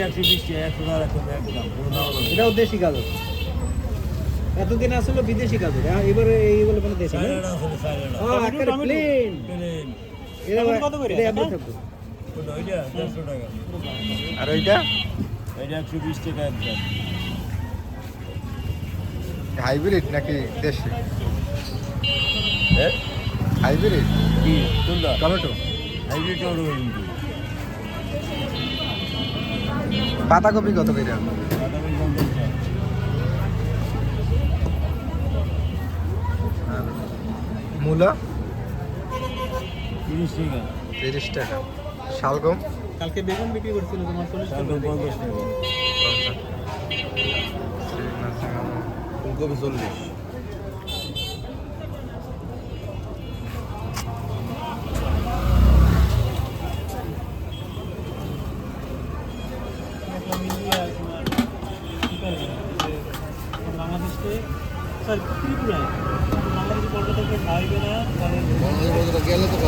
একশো বিশ টাকা একশো টাকা একদম একদম কোনো দাম এটাও দেশি গাজর এতদিন আসলে বিদেশি গাজর হ্যাঁ, এবারে এইগুলো মানে দেশি। প্লেন ওইটা আর ওইটা? এটা একশো বিশ টাকা একদম হাইব্রিড নাকি দেশি? হ্যাঁ? হাইব্রিড? কি? টমেটো। হাইব্রিড টমেটো পাতাকপি কত করে? মূলা? তিরিশ টাকা। তিরিশ টাকা। শালগম? কালকে বেগুন বিক্রি করছিল তোমার চল্লিশ টাকা। পঞ্চাশ টাকা। ফুলকপি চল্লিশ। বাংলাদেশকে স্যার ত্রিপুরায় বাংলাদেশ কলকাতাকে খাওয়াইবে না